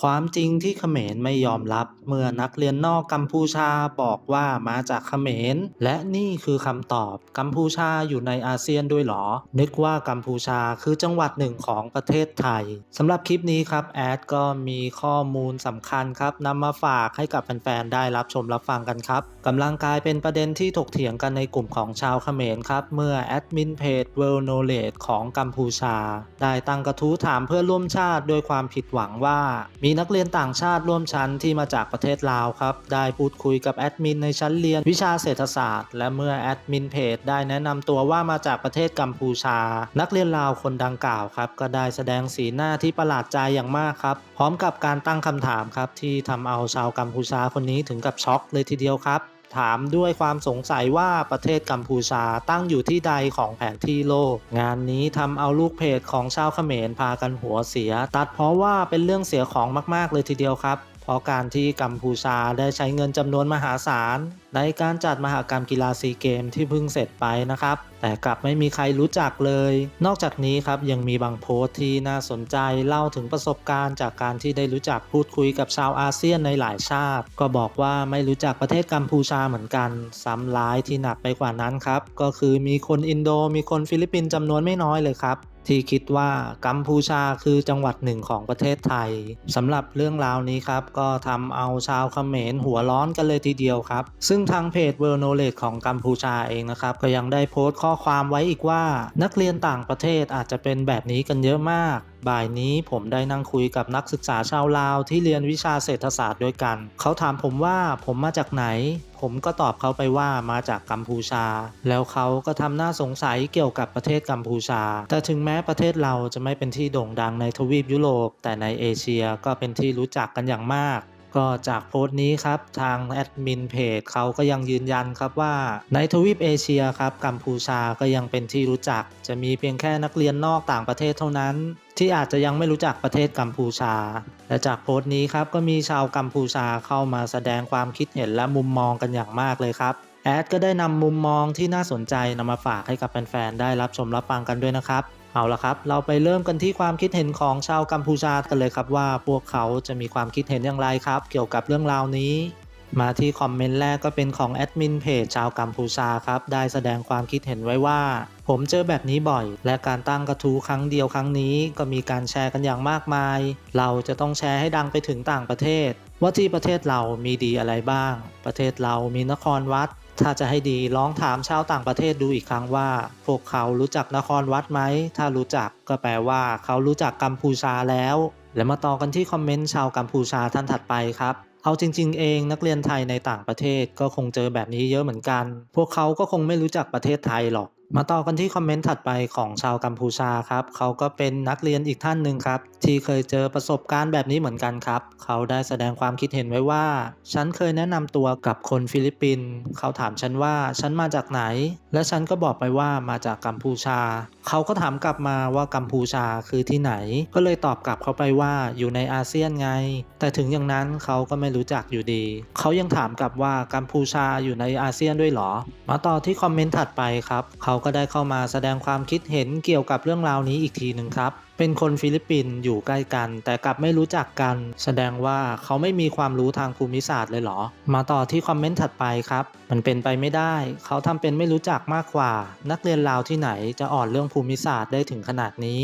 ความจริงที่เขมรไม่ยอมรับเมื่อนักเรียนนอกกัมพูชาบอกว่ามาจากเขมร และนี่คือคำตอบกัมพูชาอยู่ในอาเซียนด้วยเหรอ นึกว่ากัมพูชาคือจังหวัดหนึ่งของประเทศไทยสำหรับคลิปนี้ครับแอดก็มีข้อมูลสำคัญครับนำมาฝากให้กับแฟนๆได้รับชมรับฟังกันครับกำลังกลายเป็นประเด็นที่ถกเถียงกันในกลุ่มของชาวเขมรครับเมื่อแอดมินเพจ World Knowledge ของกัมพูชา ได้ตั้งกระทู้ถามเพื่อร่วมชาติด้วยความผิดหวังว่ามีีนักเรียนต่างชาติร่วมชั้นที่มาจากประเทศลาวครับ ได้พูดคุยกับแอดมินในชั้นเรียนวิชาเศรษฐศาสตร์ และเมื่อแอดมินเพจได้แนะนำตัวว่ามาจากประเทศกัมพูชา นักเรียนลาวคนดังกล่าวครับก็ได้แสดงสีหน้าที่ประหลาดใจอย่างมากครับ พร้อมกับการตั้งคำถามครับที่ทำเอาชาวกัมพูชาคนนี้ถึงกับช็อกเลยทีเดียวครับ ถามด้วยความสงสัยว่าประเทศกัมพูชาตั้งอยู่ที่ใดของแผนที่โลก งานนี้ทำเอาลูกเพจของชาวเขมรพากันหัวเสีย ตัดเพราะว่าเป็นเรื่องเสียของมาก ๆ เลยทีเดียวครับ เพราะการที่กัมพูชาได้ใช้เงินจำนวนมหาศาล ในการจัดมหากรรมกีฬาซีเกมที่เพิ่งเสร็จไปนะครับ แต่กลับไม่มีใครรู้จักเลย นอกจากนี้ครับยังมีบางโพสต์ที่น่าสนใจเล่าถึงประสบการณ์จากการที่ได้รู้จักพูดคุยกับชาวอาเซียนในหลายชาติ ก็บอกว่าไม่รู้จักประเทศกัมพูชาเหมือนกัน ซ้ำร้ายที่หนักไปกว่านั้นครับก็คือมีคนอินโดมีคนฟิลิปปินส์จำนวนไม่น้อยเลยครับ ที่คิดว่ากัมพูชาคือจังหวัดหนึ่งของประเทศไทยสำหรับเรื่องราวนี้ครับ ก็ทำเอาชาวเขมรหัวร้อนกันเลยทีเดียวครับ ซึ่งทางเพจ World Knowledge ของกัมพูชาเองนะครับ ก็ยังได้โพสต์ข้อความไว้อีกว่า นักเรียนต่างประเทศอาจจะเป็นแบบนี้กันเยอะมากบ่ายนี้ผมได้นั่งคุยกับนักศึกษาชาวลาวที่เรียนวิชาเศรษฐศาสตร์ด้วยกัน เขาถามผมว่าผมมาจากไหน ผมก็ตอบเขาไปว่ามาจากกัมพูชา แล้วเขาก็ทำหน้าสงสัยเกี่ยวกับประเทศกัมพูชา แต่ถึงแม้ประเทศเราจะไม่เป็นที่โด่งดังในทวีปยุโรป แต่ในเอเชียก็เป็นที่รู้จักกันอย่างมากก็จากโพสต์นี้ครับ ทางแอดมินเพจเขาก็ยังยืนยันครับว่า ในทวีปเอเชียครับ กัมพูชาก็ยังเป็นที่รู้จัก จะมีเพียงแค่นักเรียนนอกต่างประเทศเท่านั้น ที่อาจจะยังไม่รู้จักประเทศกัมพูชา และจากโพสต์นี้ครับก็มีชาวกัมพูชาเข้ามาแสดงความคิดเห็นและมุมมองกันอย่างมากเลยครับ แอดก็ได้นำมุมมองที่น่าสนใจนำมาฝากให้กับแฟนๆได้รับชมรับฟังกันด้วยนะครับ เอาละครับ เราไปเริ่มกันที่ความคิดเห็นของชาวกัมพูชากันเลยครับว่าพวกเขาจะมีความคิดเห็นอย่างไรครับ เกี่ยวกับเรื่องราวนี้ มาที่คอมเมนต์แรกก็เป็นของแอดมินเพจชาวกัมพูชาครับ ได้แสดงความคิดเห็นไว้ว่า ผมเจอแบบนี้บ่อย และการตั้งกระทู้ครั้งเดียวครั้งนี้ ก็มีการแชร์กันอย่างมากมาย เราจะต้องแชร์ให้ดังไปถึงต่างประเทศ ว่าที่ประเทศเรามีดีอะไรบ้าง ประเทศเรามีนครวัด ถ้าจะให้ดีลองถามชาวต่างประเทศดูอีกครั้งว่า พวกเขารู้จักนครวัดไหมถ้ารู้จักก็แปลว่า เขารู้จักกัมพูชาแล้ว และมาต่อกันที่คอมเมนต์ชาวกัมพูชาท่านถัดไปครับ เอาจริง ๆ เองนักเรียนไทยในต่างประเทศก็คงเจอแบบนี้เยอะเหมือนกัน พวกเขาก็คงไม่รู้จักประเทศไทยหรอกมาต่อกันที่คอมเมนต์ถัดไปของชาวกัมพูชาครับ เขาก็เป็นนักเรียนอีกท่านหนึ่งครับที่เคยเจอประสบการณ์แบบนี้เหมือนกันครับ เขาได้แสดงความคิดเห็นไว้ว่า ฉันเคยแนะนำตัวกับคนฟิลิปปินส์เขาถามฉันว่าฉันมาจากไหน และฉันก็บอกไปว่ามาจากกัมพูชา เขาก็ถามกลับมาว่ากัมพูชาคือที่ไหน ก็เลยตอบกลับเขาไปว่าอยู่ในอาเซียนไง แต่ถึงอย่างนั้นเขาก็ไม่รู้จักอยู่ดี เขายังถามกลับว่ากัมพูชาอยู่ในอาเซียนด้วยหรอ มาต่อที่คอมเมนต์ถัดไปครับ เขาก็ได้เข้ามาแสดงความคิดเห็นเกี่ยวกับเรื่องราวนี้อีกทีหนึ่งครับ เป็นคนฟิลิปปินส์อยู่ใกล้กัน แต่กลับไม่รู้จักกัน แสดงว่าเขาไม่มีความรู้ทางภูมิศาสตร์เลยเหรอ มาต่อที่คอมเมนต์ถัดไปครับ มันเป็นไปไม่ได้ เขาทำเป็นไม่รู้จักมากกว่า นักเรียนลาวที่ไหนจะอ่อนเรื่องภูมิศาสตร์ได้ถึงขนาดนี้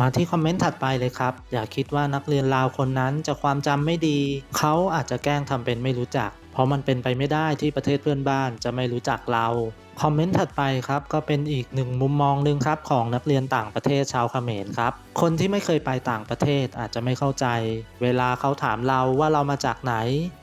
มาที่คอมเมนต์ถัดไปเลยครับ อย่าคิดว่านักเรียนลาวคนนั้นจะความจำไม่ดี เขาอาจจะแกล้งทำเป็นไม่รู้จัก เพราะมันเป็นไปไม่ได้ที่ประเทศเพื่อนบ้านจะไม่รู้จักเราคอมเมนต์ถัดไปครับก็เป็นอีกหนึ่งมุมมองหนึ่งครับของนักเรียนต่างประเทศชาวเขมรครับ คนที่ไม่เคยไปต่างประเทศอาจจะไม่เข้าใจ เวลาเขาถามเราว่าเรามาจากไหน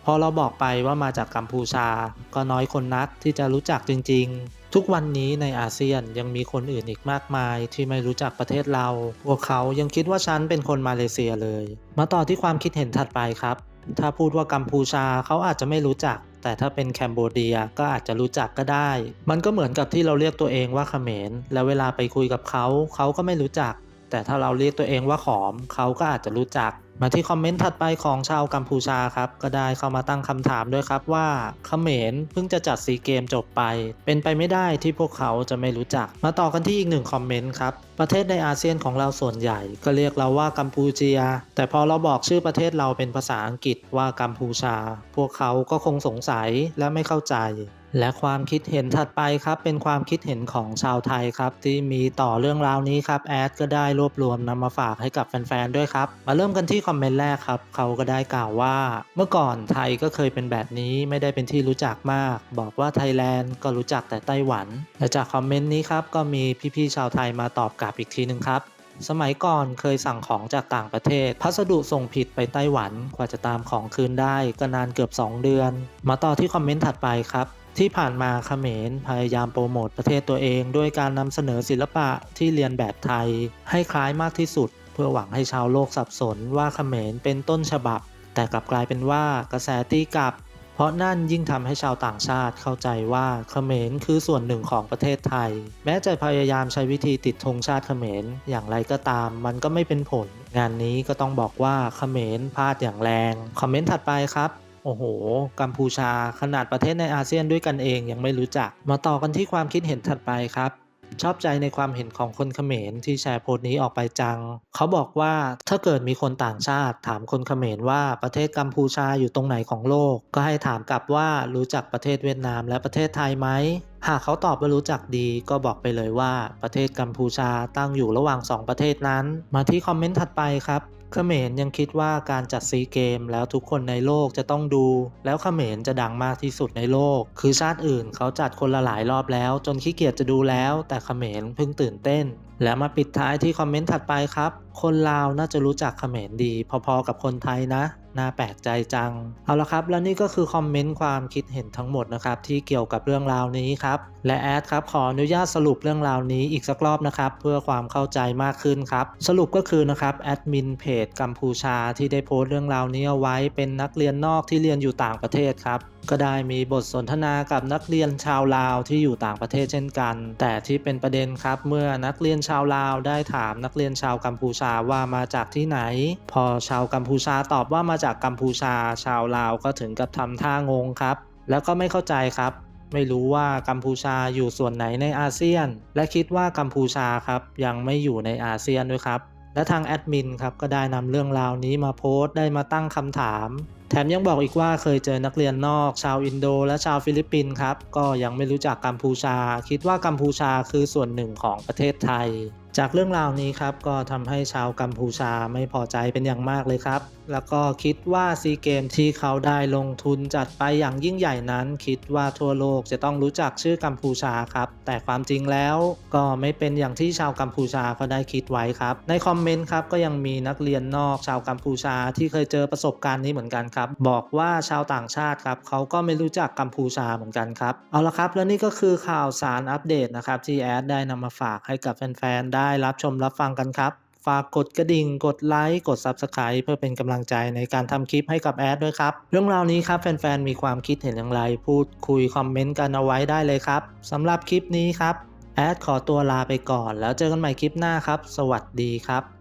พอเราบอกไปว่ามาจากกัมพูชา ก็น้อยคนนักที่จะรู้จักจริง ๆ ทุกวันนี้ในอาเซียนยังมีคนอื่นอีกมากมายที่ไม่รู้จักประเทศเรา พวกเขายังคิดว่าฉันเป็นคนมาเลเซียเลย มาต่อที่ความคิดเห็นถัดไปครับ ถ้าพูดว่ากัมพูชาเขาอาจจะไม่รู้จัก แต่ถ้าเป็นแคนโบเดียก็อาจจะรู้จักก็ได้ มันก็เหมือนกับที่เราเรียกตัวเองว่าเขมร แล้วเวลาไปคุยกับเขา เขาก็ไม่รู้จัก แต่ถ้าเราเรียกตัวเองว่าขอม เขาก็อาจจะรู้จัก มาที่คอมเมนต์ถัดไปของชาวกัมพูชาครับ ก็ได้เข้ามาตั้งคำถามด้วยครับว่าเขมรเพิ่งจะจัดซีเกมจบไป เป็นไปไม่ได้ที่พวกเขาจะไม่รู้จัก มาต่อกันที่อีกหนึ่งคอมเมนต์ครับ ประเทศในอาเซียนของเราส่วนใหญ่ก็เรียกเราว่ากัมพูเชีย แต่พอเราบอกชื่อประเทศเราเป็นภาษาอังกฤษว่ากัมพูชา พวกเขาก็คงสงสัยและไม่เข้าใจ และความคิดเห็นถัดไปครับเป็นความคิดเห็นของชาวไทยครับที่มีต่อเรื่องราวนี้ครับแอดก็ได้รวบรวมนำมาฝากให้กับแฟนๆด้วยครับ มาเริ่มกันที่คอมเมนต์แรกครับเขาก็ได้กล่าวว่า เมื่อก่อนไทยก็เคยเป็นแบบนี้ไม่ได้เป็นที่รู้จักมาก บอกว่าไทยแลนด์ก็รู้จักแต่ไต้หวันและจากคอมเมนต์นี้ครับก็มีพี่ๆชาวไทยมาตอบกลับอีกทีหนึ่งครับสมัยก่อนเคยสั่งของจากต่างประเทศ พัสดุส่งผิดไปไต้หวันกว่าจะตามของคืนได้ก็นานเกือบ 2 เดือน มาต่อที่คอมเมนต์ถัดไปครับ ที่ผ่านมาเขมรพยายามโปรโมทประเทศตัวเองด้วยการนำเสนอศิลปะที่เรียนแบบไทย ให้คล้ายมากที่สุด เพื่อหวังให้ชาวโลกสับสนว่าเขมรเป็นต้นฉบับ แต่กลับกลายเป็นว่ากระแสตีกลับ เพราะนั่นยิ่งทำให้ชาวต่างชาติเข้าใจว่าเขมรคือส่วนหนึ่งของประเทศไทย แม้จะพยายามใช้วิธีติดธงชาติเขมรอย่างไรก็ตาม มันก็ไม่เป็นผล งานนี้ก็ต้องบอกว่าเขมรพลาดอย่างแรง คอมเมนต์ถัดไปครับ โอ้โห กัมพูชาขนาดประเทศในอาเซียนด้วยกันเองยังไม่รู้จัก มาต่อกันที่ความคิดเห็นถัดไปครับ ชอบใจในความเห็นของคนเขมรที่แชร์โพสต์นี้ออกไปจัง เขาบอกว่าถ้าเกิดมีคนต่างชาติ ถามคนเขมรว่าประเทศกัมพูชาอยู่ตรงไหนของโลก ก็ให้ถามกลับว่ารู้จักประเทศเวียดนามและประเทศไทยไหมหากเขาตอบว่ารู้จักดีก็บอกไปเลยว่าประเทศกัมพูชาตั้งอยู่ระหว่าง 2 ประเทศนั้น มาที่คอมเมนต์ถัดไปครับ เขมรยังคิดว่าการจัดซีเกมแล้วทุกคนในโลกจะต้องดู แล้วเขมรจะดังมากที่สุดในโลก คือชาติอื่นเขาจัดคนละหลายรอบแล้ว จนขี้เกียจจะดูแล้ว แต่เขมรเพิ่งตื่นเต้น แล้วมาปิดท้ายที่คอมเมนต์ถัดไปครับ คนลาวน่าจะรู้จักเขมรดี พอๆกับคนไทยนะ น่าแปลกใจจัง เอาละครับ และนี่ก็คือคอมเมนต์ความคิดเห็นทั้งหมดนะครับ ที่เกี่ยวกับเรื่องราวนี้ครับ และแอดครับขออนุญาตสรุปเรื่องราวนี้อีกสักรอบนะครับ เพื่อความเข้าใจมากขึ้นครับ สรุปก็คือนะครับแอดมินเพจกัมพูชาที่ได้โพสต์เรื่องราวนี้เอาไว้เป็นนักเรียนนอกที่เรียนอยู่ต่างประเทศครับก็ได้มีบทสนทนากับนักเรียนชาวลาวที่อยู่ต่างประเทศเช่นกัน แต่ที่เป็นประเด็นครับ เมื่อนักเรียนชาวลาวได้ถามนักเรียนชาวกัมพูชาว่ามาจากที่ไหน พอชาวกัมพูชาตอบว่ามาจากกัมพูชาชาวลาวก็ถึงกับทำท่างงครับ แล้วก็ไม่เข้าใจครับ ไม่รู้ว่ากัมพูชาอยู่ส่วนไหนในอาเซียน และคิดว่ากัมพูชาครับยังไม่อยู่ในอาเซียนด้วยครับและทางแอดมินครับก็ได้นำเรื่องราวนี้มาโพสต์ได้มาตั้งคำถาม แถมยังบอกอีกว่าเคยเจอนักเรียนนอก ชาวอินโดและชาวฟิลิปปินส์ครับ ก็ยังไม่รู้จักกัมพูชา คิดว่ากัมพูชาคือส่วนหนึ่งของประเทศไทย จากเรื่องราวนี้ครับก็ทำให้ชาวกัมพูชาไม่พอใจเป็นอย่างมากเลยครับ แล้วก็คิดว่าซีเกมที่เขาได้ลงทุนจัดไปอย่างยิ่งใหญ่นั้น คิดว่าทั่วโลกจะต้องรู้จักชื่อกัมพูชาครับ แต่ความจริงแล้วก็ไม่เป็นอย่างที่ชาวกัมพูชาเขาได้คิดไว้ครับ ในคอมเมนต์ครับก็ยังมีนักเรียนนอกชาวกัมพูชาที่เคยเจอประสบการณ์นี้เหมือนกันครับบอกว่าชาวต่างชาติครับเขาก็ไม่รู้จักกัมพูชาเหมือนกันครับเอาละครับ แล้วนี่ก็คือข่าวสารอัปเดตนะครับที่แอดได้นำมาฝากให้กับแฟนๆได้รับชมรับฟังกันครับฝากกดกระดิ่ง กดไลค์ กด Subscribe เพื่อเป็นกำลังใจในการทำคลิปให้กับแอดด้วยครับ เรื่องราวนี้ครับแฟนๆ มีความคิดเห็นอย่างไร พูดคุยคอมเมนต์กันเอาไว้ได้เลยครับสำหรับคลิปนี้ครับ แอดขอตัวลาไปก่อน แล้วเจอกันใหม่คลิปหน้าครับ สวัสดีครับ